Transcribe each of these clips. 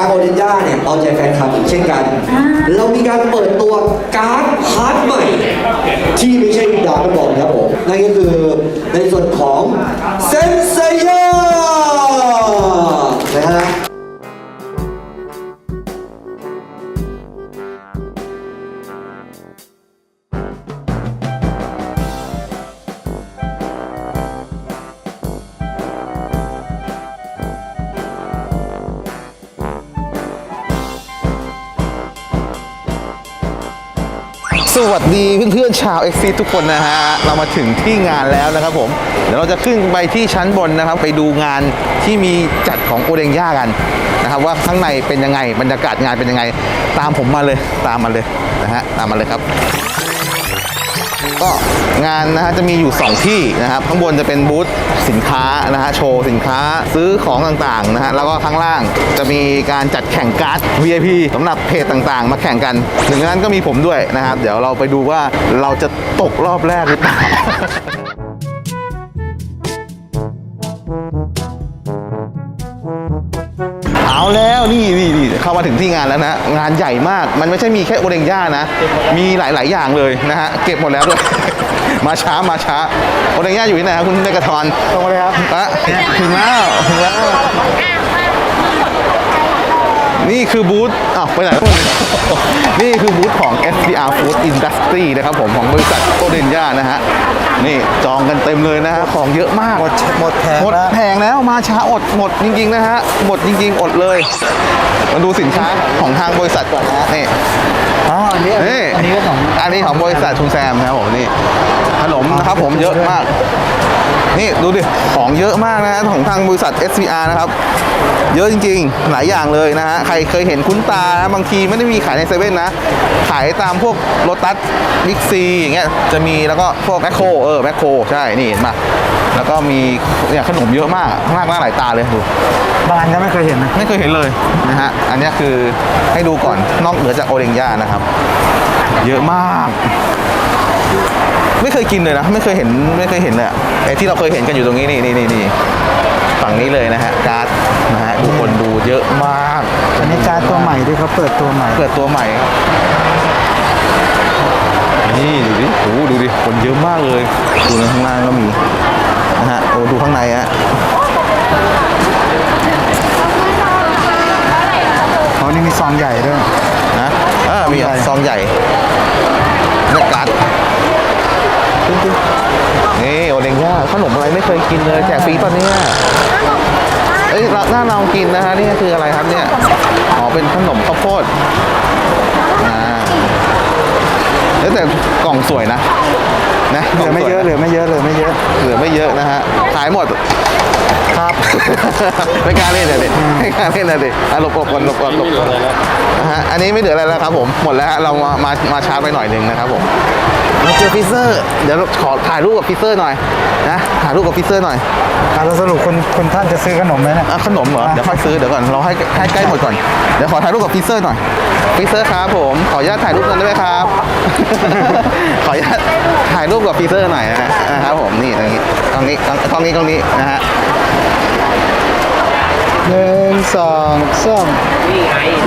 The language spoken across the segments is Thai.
างโอเดนย่าเนี่ยเอาใจแฟนคลับอีกเช่นกัน เรามีการเปิดตัวการ์ดฮาร์ดใหม่ ที่ไม่ใช่ดาร์กบอลครับผมนั่นก็คือในส่วนของเซนเซเยอร์นะฮะ สดีเพื่อนๆชาวเอ็กซีทุกคนนะฮะ เรามาถึงที่งานแล้วนะครับผม เดี๋ยวเราจะขึ้นไปที่ชั้นบนนะครับ ไปดูงานที่มีจัดของโอเดงย่ากันนะครับว่าข้างในเป็นยังไงบรรยากาศงานเป็นยังไง ตามผมมาเลยตามมาเลยนะฮะตามมาเลยครับ ก็งานนะฮะจะมีอยู่ 2 ที่นะครับข้างบนจะเป็นบูธสินค้านะฮะโชว์สินค้าซื้อของต่างๆนะฮะแล้วก็ข้างล่างจะมีการจัดแข่งการ์ด VIP สำหรับเพจต่างๆ มาแข่งกันหนึ่งนั้นก็มีผมด้วยนะครับ เดี๋ยวเราไปดูว่าเราจะตกรอบแรกหรือเปล่าเอาแล้วนี่นี่นี่ เข้ามาถึงที่งานแล้วนะงานใหญ่มากมันไม่ใช่มีแค่โอเดงย่านะ มีหลาย ๆ อย่างเลยนะฮะเก็บหมดแล้วด้วย มาช้ามาช้าโอเดงย่าอยู่ที่ไหนครับคุณเนกระทอนตรงเลยครับอะถึงแล้วถึงแล้ว นี่คือบูธอ้าวไปไหนแล้วนี่คือบูธของ SPR Food Industry นะครับผมของบริษัทโอเดนย่านะฮะ นี่จองกันเต็มเลยนะฮะ ของเยอะมาก หมดหมดแผงหมดแล้วแผงแล้วมาช้าอดหมดจริงๆนะฮะ หมดจริงๆ อดเลย มาดูสินค้าของทางบริษัทก่อนนะฮะ นี่อ๋ออันนี้นี่อันนี้ก็ของอันนี้ของบริษัททูแซมนะครับผมนี่ขนมนะครับผมเยอะมาก นี่ดูดิ ของเยอะมากนะฮะของทางบริษัท SPR นะครับ เยอะจริงๆ หลายอย่างเลยนะฮะ ใครเคยเห็นคุ้นตานะบางทีไม่ได้มีขายในเซเว่นนะ ขายตามพวกโรตัสบิ๊กซีอย่างเงี้ย จะมีแล้วก็พวกแมคโครเออแมคโครใช่ นี่เห็นปะแล้วก็มีเนี่ยขนมเยอะมากข้างล่างหน้าหลายตาเลยดูบางอันก็ไม่เคยเห็นนะไม่เคยเห็นเลยนะฮะ อันเนี้ยคือให้ดูก่อนนอกเหนือจากโอเดงย่านะครับ เยอะมาก ไม่เคยกินเลยนะ ไม่เคยเห็นไม่เคยเห็นเลยอะไอ้ที่เราเคยเห็นกันอยู่ตรงนี้นี่นี่นี่นี่ฝั่งนี้เลยนะฮะการ์ดนะฮะทุกคนดูเยอะมากอันนี้การ์ดตัวใหม่ที่เขาเปิดตัวใหม่เปิดตัวใหม่ครับนี่ดูดิโอ้โหดูดิคนเยอะมากเลยดูในข้างล่างก็มีนะฮะโอ้ดูข้างในฮะอ๋อนี่มีซองใหญ่ด้วยนะเออมีซองใหญ่ซองใหญ่เนื้อการ์ด นี่โอเลงย่าขนมอะไรไม่เคยกินเลยแจกฟรีป่ะเนี่ยเอ้ยเราหน้าเรากินนะฮะนี่คืออะไรครับเนี่ยอ๋อเป็นขนมข้าวโพดอ่าเอ้ยแต่กล่องสวยนะนะเหลือไม่เยอะเหลือไม่เยอะเหลือไม่เยอะเหลือไม่เยอะนะฮะขายหมดครับไม่กล้าเล่นเลยดิไม่กล้าเล่นเลยดิอะหลบหลบก่อนหลบก่อนหลบก่อนนะฮะอันนี้ไม่เหลืออะไรแล้วครับผมหมดแล้วฮะเรามามามาช้าไปหน่อยหนึ่งนะครับผม เราเจอฟิเซอร์ เดี๋ยวเราขอถ่ายรูปกับฟิเซอร์หน่อยนะถ่ายรูปกับฟิเซอร์หน่อยการสรุปคนคนท่านจะซื้อขนมไหมเนะอะขนมเหรอเดี๋ยวค่อยซื้อเดี๋ยวก่อนเราให้ให้ใกล้หมดก่อนเดี๋ยวขอถ่ายรูปกับฟิเซอร์หน่อยฟิเซอร์ครับผมขออนุญาตถ่ายรูปกันได้ไหมครับ ขออนุญาตถ่ายรูปกับฟิเซอร์หน่อยนะฮะนะครับผมนี่ตรงนี้ตรงนี้ตรงนี้ตรงนี้นะฮะหนึ่ง สองสาม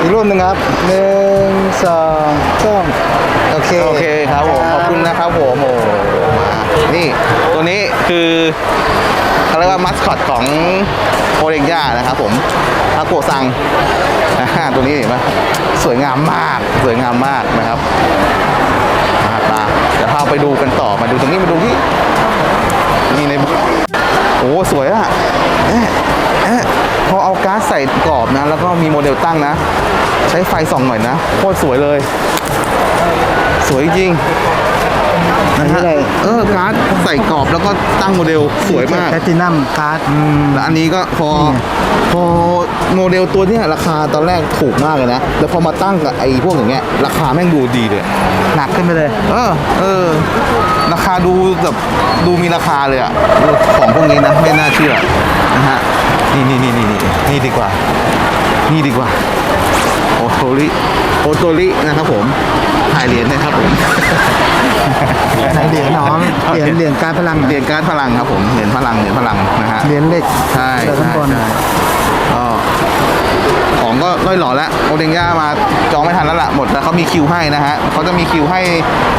อีกรูปหนึ่งครับหนึ่งสองสามโอเคโอเคครับผมขอบคุณนะครับผมโอ้มานี่ตัวนี้คือเขาเรียกว่ามัสคอตของโอเรนย่านะครับผมอาโกซังอ่าตัวนี้เห็นไหมสวยงามมากสวยงามมากนะครับมามาเดี๋ยวพาไปดูกันต่อมาดูตรงนี้มาดูที่นี่ใน โอ้สวยอะเอ๊ะเอ๊ะพอเอาก๊าซใส่กรอบนะ แล้วก็มีโมเดลตั้งนะ ใช้ไฟส่องหน่อยนะ โคตรสวยเลย สวยจริง อันนี้อะไรเออการ์ดใส่กรอบแล้วก็ตั้งโมเดลสวยมากแพลตินัมการ์ดแล้วอันนี้ก็พอพอโมเดลตัวเนี้ยราคาตอนแรกถูกมากเลยนะ แล้วพอมาตั้งกับไอ้พวกอย่างเงี้ยราคาแม่งดูดีเลยหนักขึ้นไปเลย เออเออราคาดูแบบดูมีราคาเลยอะของพวกนี้นะไม่น่าเชื่อนะฮะนี่นี่นี่นี่นี่นี่ดีกว่า นี่ดีกว่าโอโตริโอโตรินะครับผมถ่ายเหรียญนะครับผม ไหนเหรียญน้องเหรียญเหรียญการพลังเหรียญการ์ดพลังครับผมเหรียญพลังเหรียญพลังนะฮะเหรียญเหล็กใช่เหรียญข้างบนใช่ก็ของก็ล่อยหล่อแล้วโอเดงย่ามาจองไม่ทันแล้วล่ะหมดแล้วเขามีคิวให้นะฮะเขาจะมีคิวให้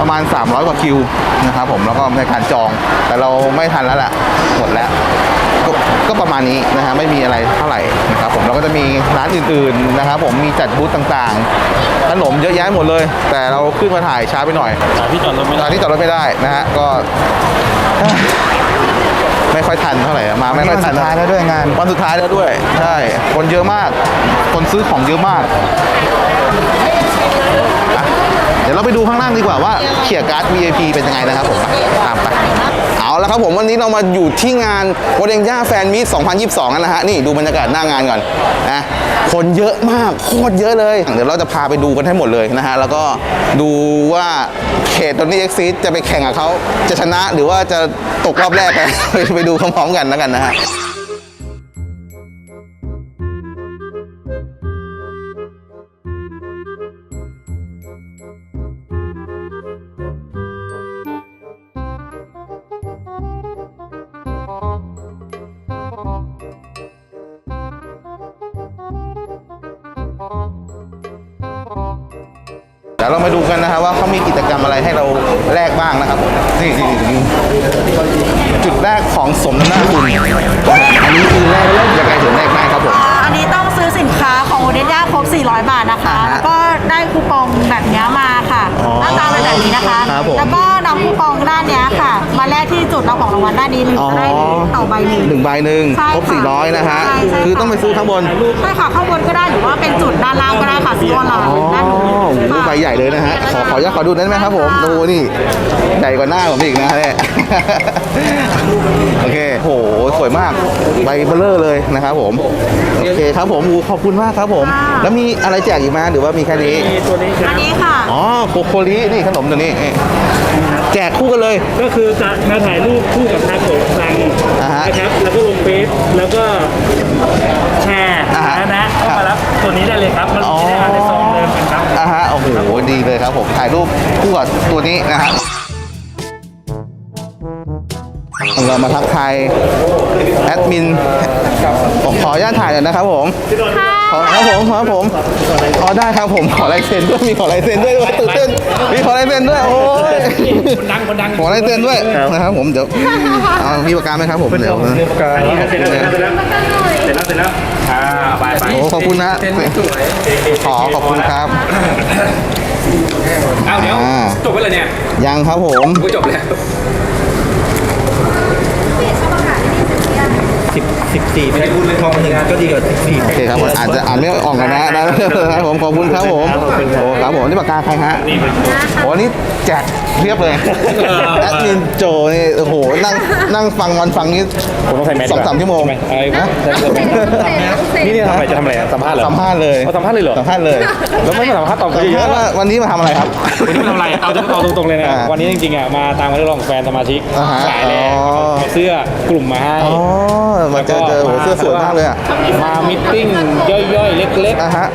ประมาณ 300 กว่าคิวนะครับผมแล้วก็ในการจองแต่เราไม่ทันแล้วล่ะหมดแล้ว ก็ก็ประมาณนี้นะฮะไม่มีอะไรเท่าไหร่นะครับผมแล้วก็จะมีร้านอื่นๆนะครับผมมีจัดบูธต่างๆขนมเยอะแยะหมดเลย แต่เราขึ้นมาถ่ายช้าไปหน่อยที่จอดรถไม่ตได้อนนี้จอดรถไม่ได้นะฮะก็ ไม่ค่อยทันเท่าไหร่อะมาไม่ค่อยทันวันสุดท้ายแล้วด้วยงาน วันสุดท้ายแล้วด้วย ใช่ คนเยอะมาก คนซื้อของเยอะมากอะ เดี๋ยวเราไปดูข้างล่างดีกว่าว่าเขียร์การ์ด VIP เป็นยังไงนะครับผมตามไปเอาละครับผมวันนี้เรามาอยู่ที่งานโอเดงย่าแฟนมีต2022กันนะฮะนี่ดูบรรยากาศหน้างานก่อนนะคนเยอะมากโคตรเยอะเลย เดี๋ยวเราจะพาไปดูกันให้หมดเลยนะฮะแล้วก็ดูว่าเขตตอนนี้เอ็กซีจะไปแข่งกับเขาจะชนะหรือว่าจะตกรอบแรกไปไปดูพร้อมๆกันแล้วกันนะฮะ มาดูกันนะครับว่าเขามีกิจกรรมอะไรให้เราแลกบ้างนะครับผมนี่นี่นี่จุดแรกของสมน้ำหน้าคุณอันนี้คือแลกยังไงถึงแลกได้ครับผม อันนี้ต้องซื้อสินค้าของโอเดนย่าครบ 400 บาทนะคะ อ่าฮะแล้วก็ได้คูปองแบบเนี้ยมาค่ะอ๋อหน้าตาเป็นแบบนี้นะคะ ครับผมแล้วก็นำคูปองด้านเนี้ยค่ะ มาแลกที่จุดรับของรางวัลด้านนี้หนึ่งอ๋อจะได้ต่อ ใบหนึ่ง หนึ่งใบหนึ่งใช่ครบค่ะ400นะฮะใช่ใช่คือต้องไปซื้อข้างบนใช่ค่ะข้างบนก็ได้หรือว่าเป็นจุดด้านล่างก็ได้ค่ะซื้อออนไลน์อ๋อด้านนู้นโอ้โหค่ะ ใบใหญ่เลยนะฮะขอขออนุญาตขอดูได้ไหมครับผมดูนี่ใหญ่กว่าหน้าผมอีกนะเนี่ย โอเคโหสวยมากใบเบลเลอร์เลยนะครับผมโอเคครับผมอูขอบคุณมากครับผมแล้วมีอะไรแจกอีกไหมหรือว่ามีแค่นี้ ตัวนี้คืออันนี้ค่ะ อ๋อโคโคลินี่ขนมตัวนี้นี่ แจกคู่กันเลย ก็คือจะมาถ่ายรูปคู่กับทางผมสั่งอ่าฮะนะครับ แล้วก็ลงเฟซแล้วก็แชร์อ่าฮะ นะนะเข้ามารับตัวนี้ได้เลยครับ มันอ๋อไม่ได้มาในซองเดิมกันครับ อ่าฮะโอ้โหดีเลยครับผมถ่ายรูปคู่กับตัวนี้นะฮะ เรามาทักทายแอดมินผมขออนุญาตถ่ายหน่อยนะครับผมขอครับผมครับผมขอได้ครับผมขอลายเซ็นด้วยมีขอลายเซ็นด้วยด้วยตื่นเต้นมีขอลายเซ็นด้วยโอ้ยคนดังคนดังขอลายเซ็นด้วยนะครับผมเดี๋ยวเอามีปากกาไหมครับผมเดี๋ยวอันนี้เสร็จแล้วเสร็จแล้วเสร็จแล้วเสร็จแล้วเสร็จแล้วอ่าไปไปโอ้ขอบคุณนะขอขอบคุณครับเอาเดี๋ยวอ่าจบไปเลยเนี่ยยังครับผมกูจบแล้ว สิบสิบสี่ไม่ได้พูดเลยทองหนึ่งก็ดีกว่าสิบสี่โอเคครับผมอาจจะอ่านไม่ออกกันนะนะครับผมขอบคุณครับผมโอ้ครับผมนี่ปากกาใครฮะนี่เป็นโอ้นี่แจกเพียบเลยแอดมินโจนี่โอ้โหนั่งนั่งฟังวันฟังนี้ผมต้องใส่แมสสองสามชั่วโมงอะไรฮะนี่เนี่ยทำไมจะทำอะไรอะสัมภาษณ์เหรอสัมภาษณ์เลยเอาสัมภาษณ์เลยเหรอสัมภาษณ์เลยแล้วไม่มาสัมภาษณ์ตอบสัคุมยเยภาษอะณ์ว่าวันนี้มาทำอะไรครับวันนี้มาทำอะไรเอาเอาตรงๆเลยนะอ่าวันนี้จริงๆอะมาตามมาเรื่องของแฟนสมาชิกอ่าฮะสายแรงอ๋อเอาเสื้อกลุ่มมาให้อ๋อมาเจอเจอโอ้โหเสื้อสวยมากเลยอะมามิทติ้งย่อยๆ เล็กอ่าฮะ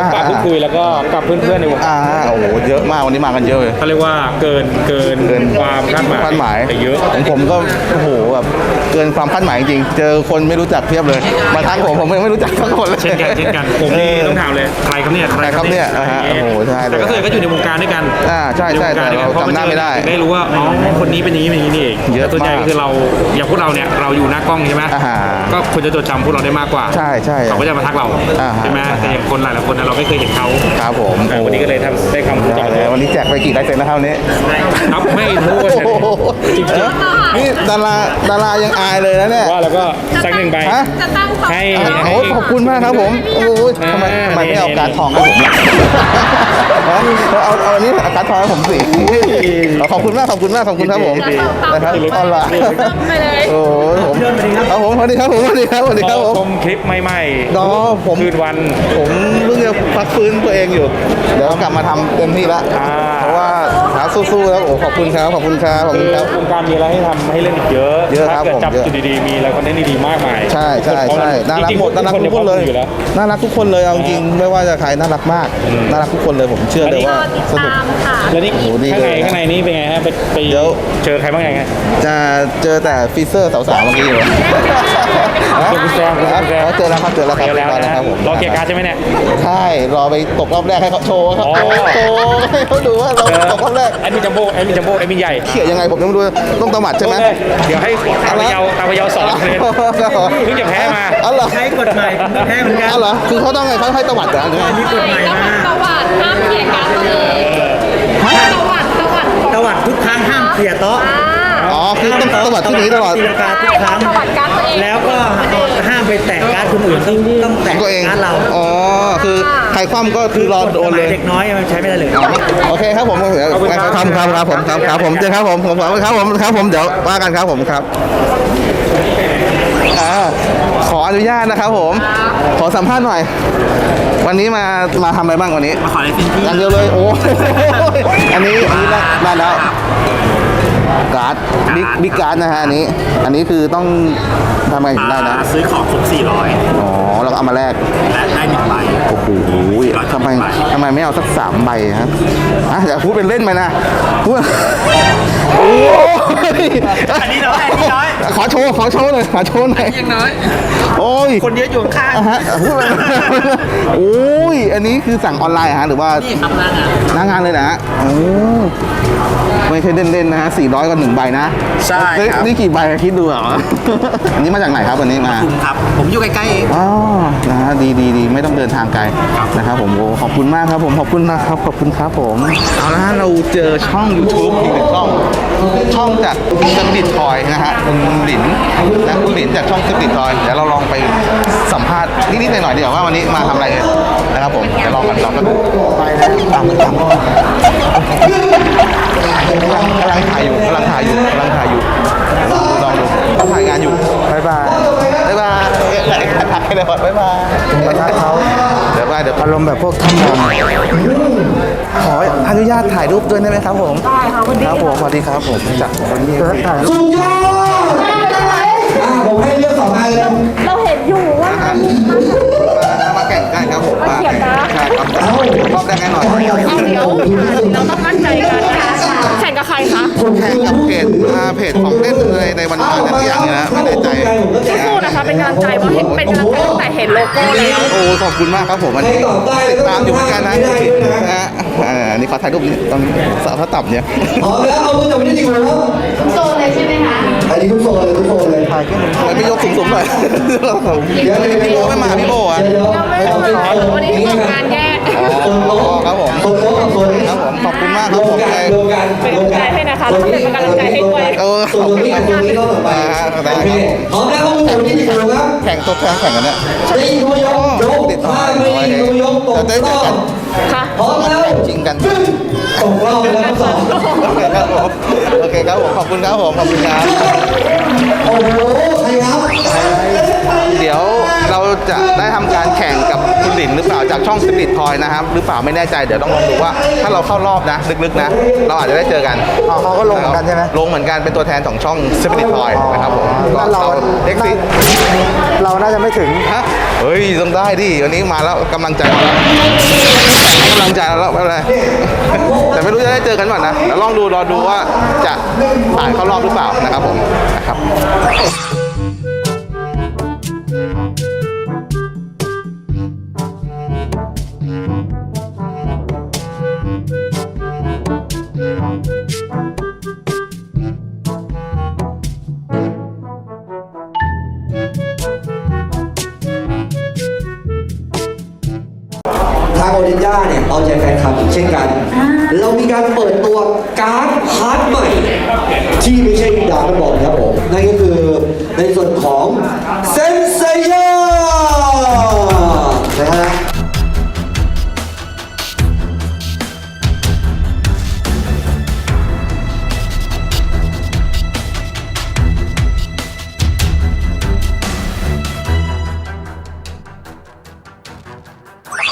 อ่าๆมาพูดคุยแล้วก็กับเพื่อนๆในวงอ่าโอ้โหเยอะมากวันนี้มากันเยอะเลยเขาเรียกว่าเกินเกินเกินความคาดหมายคาดหมายไปเยอะของผมก็โอ้โหแบบเกินความคาดหมายจริงๆเจอคนไม่รู้จักเพียบเลยมาทักผมผมยังไม่รู้จักทั้งคนเลยเช่นกันเช่นกันผมนี่ต้องถามเลยใครครับเนี่ยใครครับเนี่ยอ่าฮะโอ้โหใช่เลยแต่ก็เคยก็อยู่ในวงการด้วยกันอ่าใช่ใช่อยู่ในวงการด้วยกันแต่เราจำหน้าไม่ได้เพระเจอถึงได้รู้ว่าอ๋อคนนี้เป็นอย่างนี้เป็นอย่างนี้นี่เองเยอะแต่ส่วนใหญ่มากคือเราอย่างพวกเราเนี่ยเราอยู่หน้ากล้องใช่ไหมอ่าฮะก็คนจะจดจำพวกเราได้มากกว่าใช่ใช่ เขาก็จะมาทักเราอ่าฮะ ใช่ไหมแต่อย่างคนหลายๆคนน่ะเราไม่เคยเห็นเขาครับผมเออวันนี้ก็เลยทำได้คำรู้จัได้กเลยวันนี้แจกไปกี่ลายเซ็นนะครับวันนี้ครับไม่รู้ว่าโอ้โหจริงนี่ดาราดารายังอายเลยนะเนี่ย ๆว่าแล้วก็สักหนึ่งใบ ฮะ จะตั้งสองให้อ่าให้ โอ้ขอบคุณมากครับผมโอ้ยทำไมทำไมไม่เอาการ์ดทองให้ผมล่ะฮะเอาเอาอันนี้เอาการ์ดทองให้ผมสิขอบคุณมากขอบคุณมากขอบคุณครับผมนะครับเอาละไปเลย โอ้ยผมครับผมสวัสดีครับผมสวัสดีครับสวัสดีครับผมชมคลิปใหม่น้อผมคืนวัน ผมเพิ่งจะพักฟื้นตัวเองอยู่ เดี๋ยวกลับมาทำเต็มที่แล้วอ่าเพราะ ว่าครับสู้ๆแล้วโอ้ขอบคุณครับขอบคุณครับขอบคืคุณอครับวงการมีอะไรให้ทำให้เล่นอีกเยอะเยอะครับถ้าเกิดจับผมเยอะจุดดีๆมีอะไรคอนเทนต์ดีๆมากมายใช่ใช่ใช่น่ารักจงๆหมดน่ารักทุกคนเลยอยู่แล้วน่ารักทุกคนเลยเอาจริงๆไม่ว่าจะใครน่ารักมากน่ารักทุกคนเลยผมเชื่อเลยว่าสนุกแล้วนี่โอ้โหดีข้างในเลยนะข้างในนี่เป็นไงฮะไปไปเดี๋ยวเจอใครบ้างยังไงจะเจอแต่ฟีเซอร์สาวๆเมื่อกี้อยู่เจอคุณแซมคุณแซมอ๋อเจอแล้วครับเจอแล้วครับเจอแล้วเจอนะครับผมรอเกียร์การ์ดใช่ไหมเนี่ยใช่รอไปตกรอบแรกให้เขาโชว์ครับอ๋อโชว์ให้เขาดูว่าเราตกรอบแรกแอดมินจัมโบ้แอดมินจัมโบ้แอดมินใหญ่เขี่ยยังไงผมยังไม่รู้ต้องตะหมัดใช่ไหมเลยเดี๋ยวให้ตาพยาวตาพยาวสอนเลยเพิ่งจะแพ้มาอ๋อเหรอใช้กฎหมายผมก็แพ้เหมือนกันอ๋อเหรอคือเขาต้องไงเขาให้ตะหมัดเหรอหรือไงมีกฎหมายมาตวัดห้ามเขียนการตัวเองตวัดตวัดตวัดทุกครั้งห้ามเสียโต๊ะอ๋อ คือต้องตะหมัดที่นี้ตลอด ตีลังกาทุกครั้งตวัดการตัวเองแล้วก็ห้ามไปแตะการ์ดคนอื่นต้องต้องแตะตัวเอง การ์ดเราอ๋อ คือใครคว่ำก็คือรอโดนเลย เด็กน้อยมันใช้ไม่ได้เลย โอเคครับผมเดี๋ยวครับครับครับผมครับครับผมเจอครับผมผมครับผมครับผมเดี๋ยวว่ากันครับผมครับอ่าขออนุญาตนะครับผม ขอสัมภาษณ์หน่อย วันนี้มามาทำอะไรบ้างวันนี้มาขอลายเซ็นพี่อย่างเดียวเลยโอ้อันนี้อันนี้ได้ได้แล้ว การ์ดบิ๊กบิ๊กการ์ดนะฮะอันนี้ อันนี้คือต้องทำไงถึงได้นะ ซื้อของครบ400อ๋อแล้วก็เอามาแลกและได้หนึ่งใบ โอ้โหทำไมทำไมไม่เอาสักสามใบครับอะอย่าพูดเป็นเล่นไปนะพูดโอ้ยอันนี้น้อยอันนี้น้อย ขอโชว์ขอโชว์หน่อยขอโชว์หน่อยยังน้อยโอ้ยคนเยอะอยู่ข้างอะฮะพูดไปโอ้ยอันนี้คือสั่งออนไลน์ฮะหรือว่านี่ครับหน้างานหน้างานเลยนะฮะโอ้ไม่ใช่เล่นๆนะฮะ400กับหนึ่งใบนะใช่ครับนี่กี่ใบคิดดูเหรอ อันนี้มาจากไหนครับวันนี้มา คุมครับ ผมอยู่ใกล้ๆเอง อ๋อนะฮะดีดีดีไม่ต้องเดินทางไกลนะครับผมโอ้ขอบคุณมากครับผมขอบคุณนะครับขอบคุณครับผมเอาละฮะเราเจอช่อง YouTube อีกหนึ่งช่อง ช่องจากสปิดทอยนะฮะคุณหลินนะคุณหลินจากช่องสปิดทอยเดี๋ยวเราลองไปสัมภาษณ์นิดๆหน่อยๆดีกว่าว่าวันนี้มาทำอะไรกันนะครับผมเดี๋ยวลองกันลองกันไปนะตามตามกำลังกำลังถ่ายอยู่กำลังถ่ายอยู่กำลังถ่ายอยู่ลองดูลองดูเขาถ่ายงานอยู่บ๊ายบายบ๊ายบายเอ๊ะถ่ายถ่ายเดี๋ยวก่อนบ๊ายบายมาทักเขาเดี๋ยวไปเดี๋ยวอารมณ์แบบพวกท่านมองขออนุญาตถ่ายรูปด้วยได้ไหมครับผมได้ครับครับผมสวัสดีครับผมจากวันนี้ถ่ายสุดยอด อยู่ว่ามันมาแข่งกันครับผมมาเขียนนะใช่ครับรอบแรกแน่นอนเอาเดี๋ยวเราต้องมั่นใจกันนะคะแข่งกับใครคะแข่งกับเพจอ่าเพจของเล่นเลยในวันงานอะไรอย่างเงี้ยนะไม่แน่ใจสู้ๆนะคะเป็นกำลังใจเพราะเห็นเป็นกำลังใจตั้งแต่เห็นโลโก้แล้วโอ้ขอบคุณมากครับผมวันนี้ติดตามอยู่เหมือนกันนะนะฮะอ่าอันนี้ขอถ่ายรูปนี้ตรงสาวพระตับเนี่ยพร้อมแล้วเอามือจับไว้ที่ดีกว่าครับ อันนี้ทุกโซนเลยทุกโซนเลยถ่ายขึ้นทำไมไม่ยกสูงๆหน่อยเดี๋ยวเดี๋ยวพี่โบไม่มาพี่โบอะเดี๋ยวไม่ต้องมาวันนี้ทำงานแยกอ๋อครับผมโซนโต๊ะกับโซนนี้ครับผมขอบคุณมากครับผมรวมกันเป็นกำลังใจให้นะคะแล้วก็เป็นกำลังใจให้ด้วยเออโซนนี้กับโซนนี้ก็ต่อไปอ่าได้โอเคพร้อมแล้วเอามือจับไว้ที่ดีกว่าครับแข่งตัวแทนแข่งกันเนี่ยได้ยินตัวยกยกติดต่อถ้าไม่ได้ยินตัวยกตกจะได้รเจออกันบค่ะพร้อมแล้วจริงกัน ตกรอบไปแล้วทั้งสองโอเคครับผมโอเคครับผมขอบคุณครับผมขอบคุณครับ โอ้โหใครครับ เดี๋ยว เราจะได้ทำการแข่งกับคุณหลินหรือเปล่าจากช่องสปิริตทอยนะครับ หรือเปล่าไม่แน่ใจเดี๋ยวต้องลองดูว่า ถ้าเราเข้ารอบนะลึกๆนะ เราอาจจะได้เจอกันอ๋อเขาก็ลงเหมือนกันใช่ไหมลงเหมือนกันเป็นตัวแทนของช่องสปิริตทอยนะครับผมงั้นเราเอ็กซิเราน่าจะไม่ถึงฮะเฮ้ยต้องได้ดิวันนี้มาแล้วกำลังใจมาแล้วกำลังใจแล้วไม่เป็นไรแต่ไม่รู้จะได้เจอกันเปล่านะเดี๋ยวลองดูรอดูว่าจะผ่านเข้ารอบหรือเปล่านะครับผมนะครับ ที่ไม่ใช่ดาร์กบอลครับผมนั่นก็คือในส่วนของเซนเซเยอนะฮะ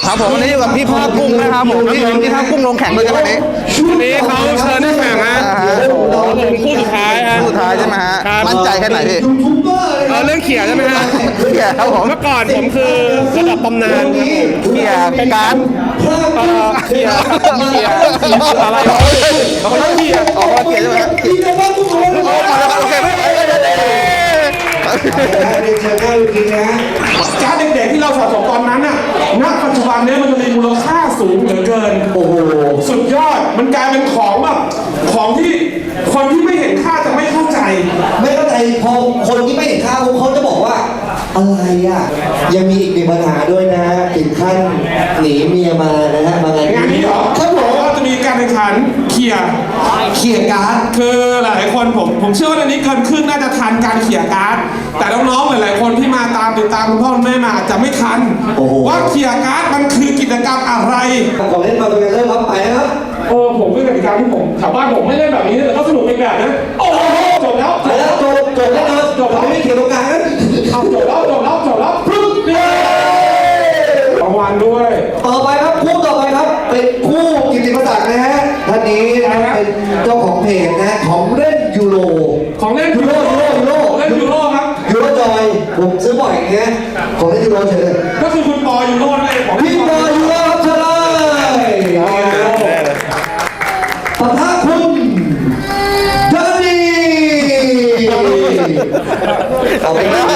คครับผมวันนี้อยู่กับพี่ภาคกุ้งนะครับผมพี่พี่ภาคกุ้งลงแข่งด้วยกันวันนี้วันนี้เขาเชิญ ท้ายฮะ คู่สุดท้ายใช่ไหมฮะ ครับ มั่นใจแค่ไหนพี่ยูทูบเบอร์เลยเออเรื่องเขียนใช่ไหมฮะเขี่ยครับผมเมื่อก่อนผมคือระดับตำนานครับผมเขี่ยการ์ดเพิ่มเออเขียนเขียนอะไรเขาไม่เขียนออกมาเขี่ยใช่ไหมฮะที่จะว่าทุกคนออกมาแล้วครับโอเคไม่ไม่ไม่ไม่เรียนเชิญหน้าเวทีนะฮะการ์ดเด็กๆที่เราสะสมตอนนั้นน่ะณปัจจุบันเนี้ยมันจะมีมูลค่าสูงเหลือเกิน โอ้โห สุดยอด มันกลายเป็นของแบบของที่คนที่ไม่เห็นค่าจะ ไม่เข้าใจไม่เข้าใจพอคนที่ไม่เห็นค่าพวกเขาจะบอกว่า อะไรอะ ยังมีอีกหนึ่งปัญหาด้วยนะถึงขั้นหนีเมียมานะฮะมางานงานนี้เหรอครับผมเราจะมีการแข่งขันเขี่ยเขี่ยการ์ดคือหลายๆคนผมผมเชื่อว่าในนี้เกินครึ่งน่าจะทันการเขี่ยการ์ดแต่น้องๆหลายๆคนที่มาตามติดตามคุณพ่อคุณแม่มาอาจจะไม่ทันว่าเขี่ยการ์ดมันคือกิจกรรมอะไรของเล่นมาเป็นกันเริ่มครับไปนะครับเออผมเป็น กติกาที่ผมแถวบ้านผมไม่เล่นแบบนี้แต่ก็สนุกในแบบนะโอ้โหจบแล้วไปแล้วจบจบแล้วนะจบแล้วไม่เขียนตรงกลางนะเอาจบแล้วจบแล้วจบแล้วปึ๊บเย้รางวัลด้วย ต่อไปครับคู่ต่อไปครับ เป็นคู่กิตติมศักดิ์นะฮะท่านนี้นะเป็นเจ้าของเพจนะของเล่นยูโรของเล่นยูโรยูโรยูโรของเล่นยูโรครับยูโรจอยผมซื้อบ่อยอย่างเงี้ยของเล่นยูโรเฉยเลยก็คือคุณปอยูโรนั่นเองของพี่บอยยูโร เอาไปแล้ว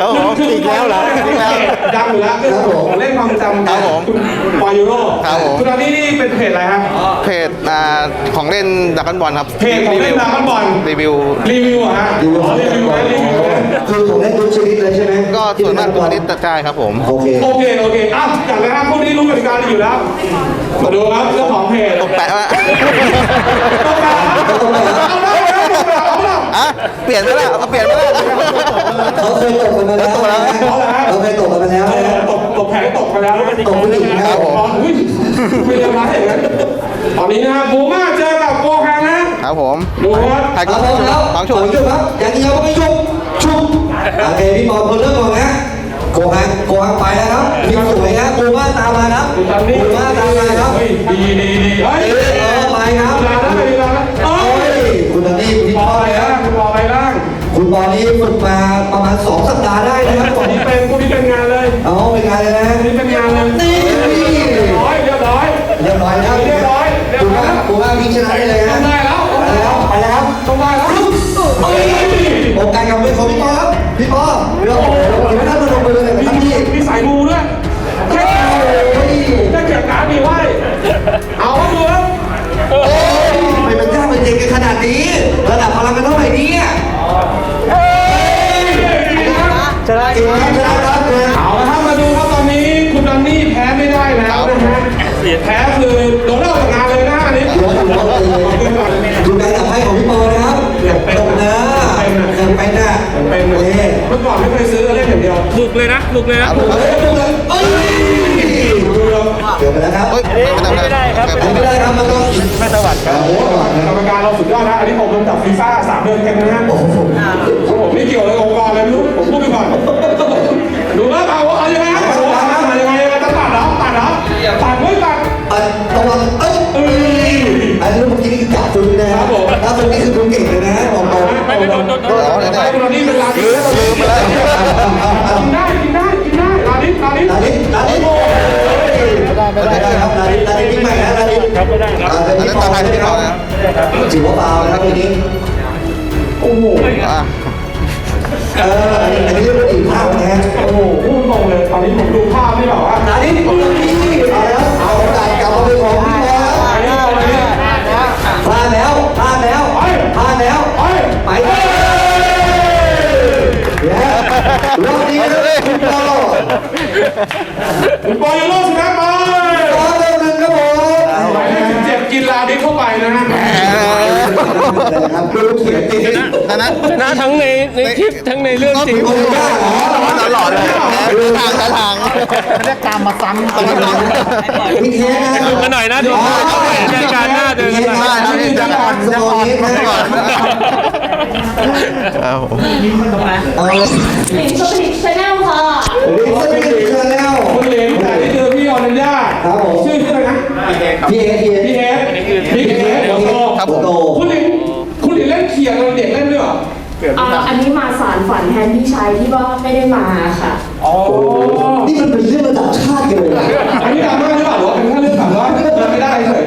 ครับผมคืออีกแล้วเหรออีกแล้ว ดังอยู่แล้วเรื่องของเล่นความจำครับผมคุณปอยูโรครับผม คุณตอนนี้นี่เป็นเพจอะไรครับ เพจอ่าของเล่นดักกันบอลครับเพจของเล่นดราก้อนบอลรีวิว รีวิวเหรอะฮะดูอ๋อรีวิวนะรีวิวนะคือของเล่นทุกชนิดเลยใช่ไหมก็ส่วนมากตัวนี้ตัดใจครับผม โอเค โอเค โอเคอะจากนั้นครับพวกนี้รู้กติกาดีอยู่แล้ว มาดูครับเจ้าของเพจตกแปะว่าต้องการเอาแล้วเอาแล้ว อะเปลี่ยนไปแล้วเอาเปลี่ยนไปแล้ว เขาเคยตกกันมาแล้วนะเขาเคยตกกันมาแล้วเออนะตกตกแผงตกมาแล้วแล้วมันตกผู้หญิงนะครับผมอ๋ออุ้ยไม่ได้มาอย่างนั้นตอนนี้นะครับบูมาเจอกับโกฮังนะครับผมดูครับถ่ายเอาพร้อมแล้วฟังชุบชุบครับอย่างเดียวก็ไม่ชุบชุบโอเคพี่บอลคนเริ่มก่อนนะโกฮังโกฮังไปแล้วครับพี่สวยครับบูมาตามมาครับดูตามนี้บูมาตามมาครับเฮ้ยดีดีดีเฮ้ย นกันขนาดนี้ ระดับพลังกันเท่าไหร่เนี่ยชนะจริงครับชนะครับชนะเอาละครับมาดูครับตอนนี้คุณดอนนี่แพ้ไม่ได้แล้วนะฮะแพ้คือโดนเลิกจากงานเลยนะอันนี้เดี๋ยวดูว่าเลยดูการจับไพ่ของพี่ปอนะครับตกนะยังเป็นนะเป็นโอเคเมื่อก่อนไม่เคยซื้อเล่นอย่างเดียวหลุกเลยนะหลุกเลยนะเฮ้ยดูกันเอ้ย เดี๋ยวไปแล้วครับเฮ้ยไม่ได้ครับไม่ได้ครับมันต้องไม่สวัสดิ์ครับโอ้โหกรรมการเราสุดยอดนะอันนี้ผมลงจากฟีฟ่าสามเดือนกันนะฮะโอ้โหผมไม่เกี่ยวเลยองค์กรเลยไม่รู้ผมพูดไปก่อนดูแล้วเอาเอายังไงครับเอายังไงยังไงจะตัดเหรอตัดเหรอตัดไม่ตัดอะระวังเอ้ยเอ้ยอันนี้เมื่อกี้นี่คือจับคุณนะครับถ้าคุณนี่คือคุณเก่งเลยนะบอกตรงไม่ไม่โดนโดนโดนเอาเลยไปนะเรานี่เป็นลาดิสลืมไปแล้วกินได้กินได้กินได้ลาดิสลาดิสนาดินาดิ ไม่ได้ครับนาดินาดิทิ้งใหม่นะนาดิครับไม่ได้ครับอันนี้ตาไทยที่เรานะถือว่าเบานะครับทีนี้โอ้โหอะเอออันนี้อันนี้เรียกว่าอีกภาพนะโอ้โหพูดตรงเลยตอนนี้ผมดูภาพที่แบบว่านาดิเอาแล้วเอาตัดกลับมาเป็นของพี่แล้วอันนี้เอาอันนี้พลาดแล้วพลาดแล้วพลาดแล้วเฮ้ยไปเลย รอบนี้นะคุณปอคุณบอยโลชนะไปปอเริ่มหนึ่งครับผมหมายเลขสิบเจ็ดกินลาดิสเข้าไปนะฮะครับดูเขียนติดนะนะชนะทั้งในในคลิปทั้งในเรื่องจริงโอ้ยบ้าเหรอตลอดเลยทางทางเรียกตามมาซ้ำตรงนี้พี่เทสนะดูกันหน่อยนะดูกันหน่อยรายการหน้าเจอกันหน่อยใช่ครับพี่จะอ่อนจะอ่อน จะอ่อนครับผมเอาเลยลิงสปิริตชาแนลค่ะลิซไม่ได้เจอแล้วคุณเหลนแต่ที่เจอพี่ออนันดาครับผมชื่อชื่ออะไรนะพี่เอพี่เอพี่เอสพี่เอสหัวโตครับผมโตคุณหลินคุณหลินเล่นเขียนตอนเด็กเล่นด้วยเหรออ่าอันนี้มาสารฝันแทนพี่ชายที่ว่าไม่ได้มาค่ะ อ๋อนี่มันเป็นเรื่องระดับชาติกันเลยนะอันนี้ดราม่าหรือเปล่าหรือว่าเป็นแค่เรื่องแบบว่าเดินไม่ได้เลย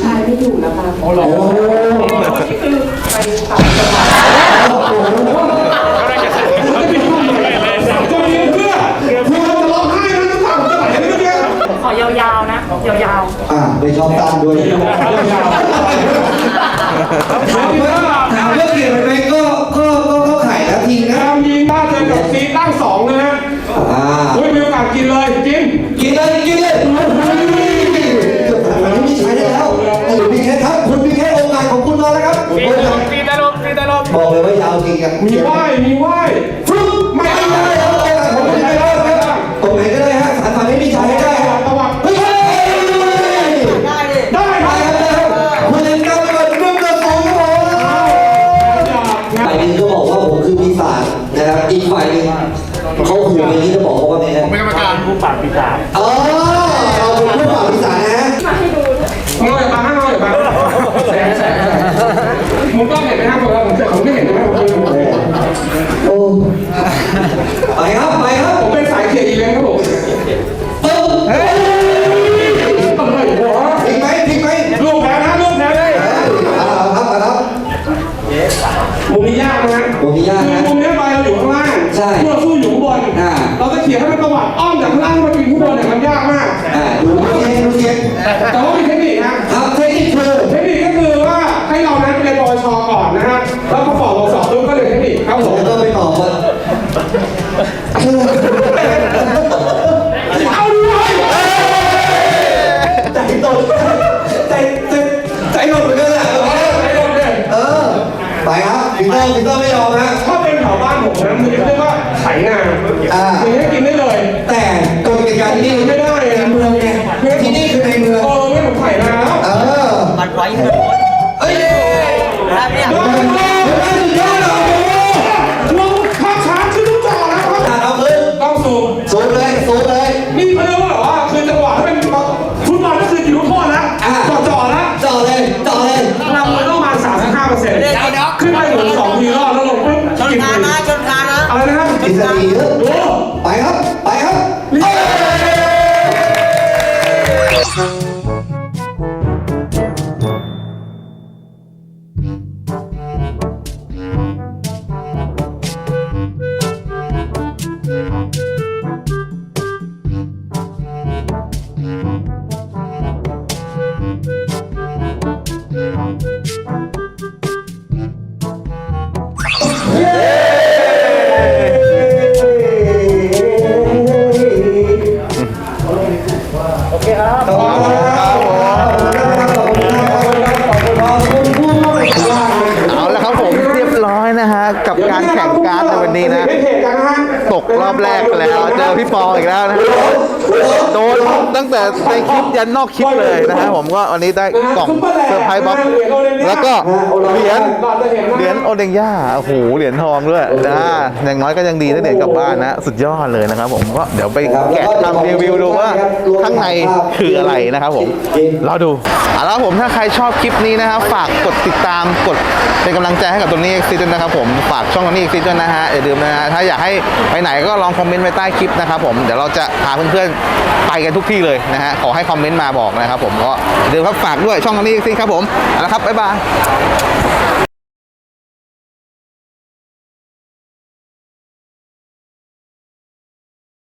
ชายไม่อยู่แล้วค่ะอ๋อเหรอนี่คือไปต่างจังหวัดจะมีเพื่อเพื่อจะร้องไห้นะจะสั่งจะไหนอะไรเนี่ยขอยาวๆนะยาวอ่าไม่ชอบตามด้วยถามว่าถามว่าเกลียดไหมก็ก็ก็ก็ไข่แล้วทิ้งนะ กินเลยกินกินเลยกินเลยเกือบผ่านมาที่มีใช้ได้แล้วแต่อยู่มีแค่ครับคุณมีแค่โอกาสของคุณมาแล้วครับผมบอกเลยตีตลบตีตลบบอกเลยว่ายาวจริงอะมีว่า อะไรนะครับทฤษฎีเยอะโอ้ไปครับ ไปครับเอ้ยครับ โดนตั้งแต่ในคลิปยันนอกคลิปเลยนะฮะผมก็วันนี้ได้กล่องเซอร์ไพรส์บ็อกซ์แล้วก็เหรียญเหรียญโอเดงย่าโอ้โหเหรียญทองด้วยนะอย่างน้อยก็ยังดีได้เหรียญกลับบ้านนะสุดยอดเลยนะครับผมก็เดี๋ยวไปแกะทำรีวิวดูว่าข้างในคืออะไรนะครับผมรอดูเอาละผมถ้าใครชอบคลิปนี้นะครับฝากกดติดตามกดเป็นกำลังใจให้กับตัวนี้เอ็กซิด้วยนะครับผมฝากช่องตัวนี้เอ็กซิด้วยนะฮะอย่าลืมนะฮะถ้าอยากให้ไปไหนก็ลองคอมเมนต์ไว้ใต้คลิปนะครับผมเดี๋ยวเราจะพาเพื่อนๆไปกันทุกที่เลยนะฮะขอให้คอมเมนต์มาบอกนะครับผมก็อย่าลืมครับฝากด้วยช่องนี้สิครับผมเอาละครับบ๊ายบาย